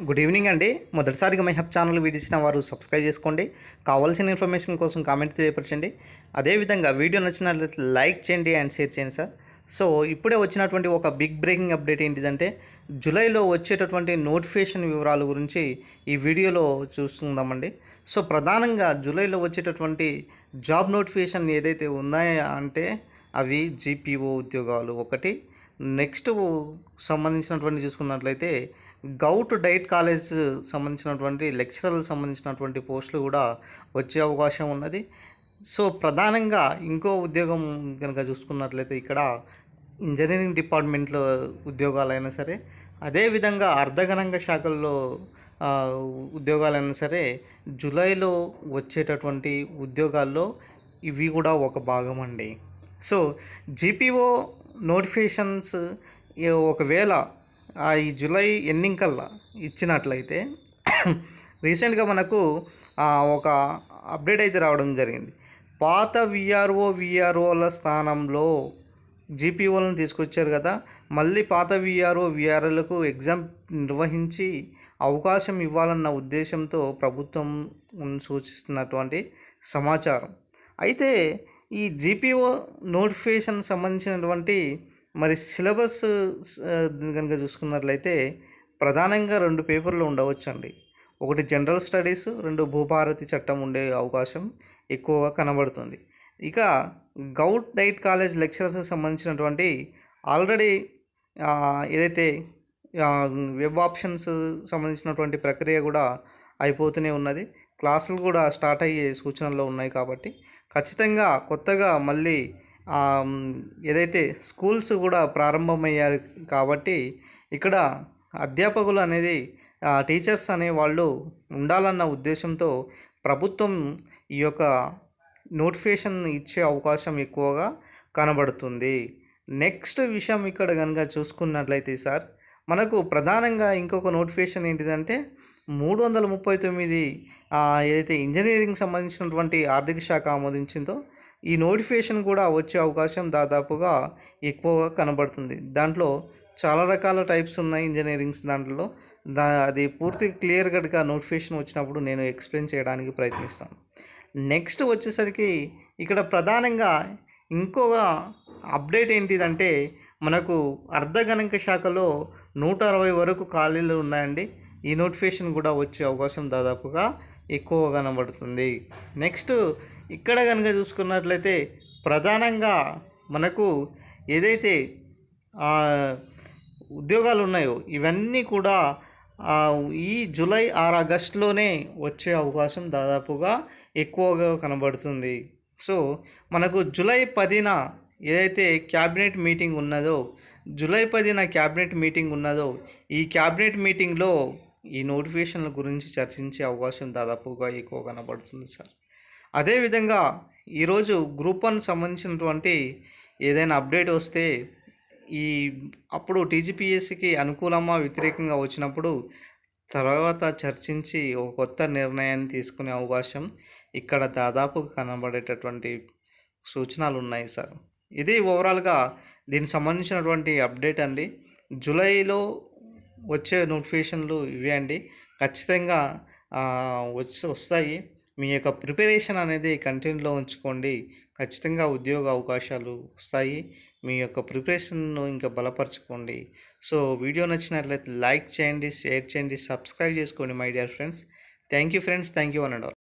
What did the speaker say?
Good evening అండి. మొదటిసారిగా my hub channel వీడిచ్చిన వారు సబ్స్క్రైబ్ చేసుకోండి. కావాల్సిన ఇన్ఫర్మేషన్ కోసం కామెంట్ తెలియపరచండి. అదేవిధంగా వీడియో నచ్చినట్లయితే లైక్ చేయండి అండ్ షేర్ చేయండి సార్ సో ఇప్పుడే వచ్చినటువంటి ఒక బిగ్ బ్రేకింగ్ అప్డేట్ ఏంటిదంటే జూలైలో వచ్చేటటువంటి నోటిఫికేషన్ వివరాల గురించి ఈ వీడియోలో చూస్తుందామండి సో ప్రధానంగా జూలైలో వచ్చేటటువంటి జాబ్ నోటిఫికేషన్ ఏదైతే ఉన్నాయా అంటే అవి జీపీఓ ఉద్యోగాలు ఒకటి నెక్స్ట్ సంబంధించినటువంటి చూసుకున్నట్లయితే గౌట్ డైట్ కాలేజ్ సంబంధించినటువంటి లెక్చరర్లకు సంబంధించినటువంటి పోస్టులు కూడా వచ్చే అవకాశం ఉన్నది. సో ప్రధానంగా ఇంకో ఉద్యోగం కనుక చూసుకున్నట్లయితే ఇక్కడ ఇంజనీరింగ్ డిపార్ట్మెంట్లో ఉద్యోగాలైనా సరే అదేవిధంగా అర్ధగణంగ శాఖల్లో ఉద్యోగాలైనా సరే జూలైలో వచ్చేటటువంటి ఉద్యోగాల్లో ఇవి కూడా ఒక భాగం అండి. సో జీపీఓ నోటిఫికేషన్స్ ఒకవేళ ఆ ఈ జూలై ఎండింగ్ కల్లా ఇచ్చినట్లయితే రీసెంట్గా మనకు ఒక అప్డేట్ అయితే రావడం జరిగింది. పాత విఆర్ఓ విఆర్ఓల స్థానంలో జీపీఓలను తీసుకొచ్చారు కదా మళ్ళీ పాత విఆర్ఓ విఆర్ఓలకు ఎగ్జామ్ నిర్వహించి అవకాశం ఇవ్వాలన్న ఉద్దేశంతో ప్రభుత్వం సూచిస్తున్నటువంటి సమాచారం. అయితే ఈ జీపీఓ నోటిఫికేషన్ సంబంధించినటువంటి మరి సిలబస్ కనుక చూసుకున్నట్లయితే ప్రధానంగా రెండు పేపర్లు ఉండవచ్చండి. ఒకటి జనరల్ స్టడీస్ రెండు భూభారతి చట్టం ఉండే అవకాశం ఎక్కువగా కనబడుతుంది. ఇక గౌట్ డైట్ కాలేజ్ లెక్చరర్స్కి సంబంధించినటువంటి ఆల్రెడీ ఏదైతే వెబ్ ఆప్షన్స్ సంబంధించినటువంటి ప్రక్రియ కూడా అయిపోతూనే ఉన్నది. క్లాసులు కూడా స్టార్ట్ అయ్యే సూచనలు ఉన్నాయి కాబట్టి ఖచ్చితంగా కొత్తగా మళ్ళీ ఏదైతే స్కూల్స్ కూడా ప్రారంభమయ్యారు కాబట్టి ఇక్కడ అధ్యాపకులు అనేది టీచర్స్ అనే వాళ్ళు ఉండాలన్న ఉద్దేశంతో ప్రభుత్వం ఈ యొక్క నోటిఫికేషన్ ఇచ్చే అవకాశం ఎక్కువగా కనబడుతుంది. నెక్స్ట్ విషయం ఇక్కడ కనుక చూసుకున్నట్లయితే సార్ మనకు ప్రధానంగా ఇంకొక నోటిఫికేషన్ ఏంటిదంటే మూడు వందల ముప్పై తొమ్మిది ఏదైతే ఇంజనీరింగ్ సంబంధించినటువంటి ఆర్థిక శాఖ ఆమోదించిందో ఈ నోటిఫికేషన్ కూడా వచ్చే అవకాశం దాదాపుగా ఎక్కువగా కనబడుతుంది. దాంట్లో చాలా రకాల టైప్స్ ఉన్నాయి ఇంజనీరింగ్స్ దాంట్లో. దా అది పూర్తి క్లియర్ కట్గా నోటిఫికేషన్ వచ్చినప్పుడు నేను ఎక్స్ప్లెయిన్ చేయడానికి ప్రయత్నిస్తాను. నెక్స్ట్ వచ్చేసరికి ఇక్కడ ప్రధానంగా ఇంకొక అప్డేట్ ఏంటిదంటే మనకు అర్ధగణక శాఖలో నూట అరవై వరకు ఖాళీలు ఉన్నాయండి. ఈ నోటిఫికేషన్ కూడా వచ్చే అవకాశం దాదాపుగా ఎక్కువ కనబడుతుంది. నెక్స్ట్ ఇక్కడ కనుక చూసుకున్నట్లయితే ప్రధానంగా మనకు ఏదైతే ఉద్యోగాలు ఉన్నాయో ఇవన్నీ కూడా ఈ జూలై ఆరు ఆగస్టులోనే వచ్చే అవకాశం దాదాపుగా ఎక్కువగా కనబడుతుంది. సో మనకు జూలై పదిన ఏదైతే క్యాబినెట్ మీటింగ్ ఉన్నదో జూలై పదిన క్యాబినెట్ మీటింగ్ ఉన్నదో ఈ క్యాబినెట్ మీటింగ్లో ఈ నోటిఫికేషన్ల గురించి చర్చించే అవకాశం దాదాపుగా ఎక్కువ కనబడుతుంది సార్. అదేవిధంగా ఈరోజు గ్రూప్ వన్ సంబంధించినటువంటి ఏదైనా అప్డేట్ వస్తే ఈ అప్పుడు టీజీపీఎస్సికి అనుకూలమా వ్యతిరేకంగా వచ్చినప్పుడు తర్వాత చర్చించి ఒక కొత్త నిర్ణయాన్ని తీసుకునే అవకాశం ఇక్కడ దాదాపు కనబడేటటువంటి సూచనలు ఉన్నాయి సార్. ఇది ఓవరాల్గా దీనికి సంబంధించినటువంటి అప్డేట్ అండి. జూలైలో వచ్చే నోటిఫికేషన్లు ఇవే అండి. ఖచ్చితంగా వచ్చి వస్తాయి. మీ యొక్క ప్రిపరేషన్ అనేది కంటిన్యూలో ఉంచుకోండి. ఖచ్చితంగా ఉద్యోగ అవకాశాలు వస్తాయి. మీ యొక్క ప్రిపరేషన్ను ఇంకా బలపరచుకోండి. సో వీడియో నచ్చినట్లయితే లైక్ చేయండి షేర్ చేయండి సబ్స్క్రైబ్ చేసుకోండి my dear friends. Thank you friends. Thank you one and all